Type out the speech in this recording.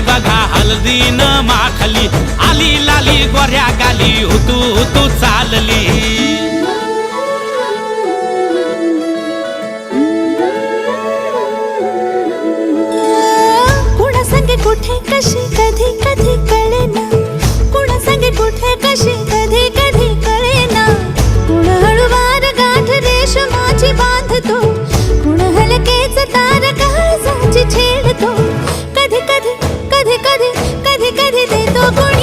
बघा हलदी न माखली. आली लाली गोऱ्या गाली उतू उतू चालली. कुठे कशी कधी போகுணி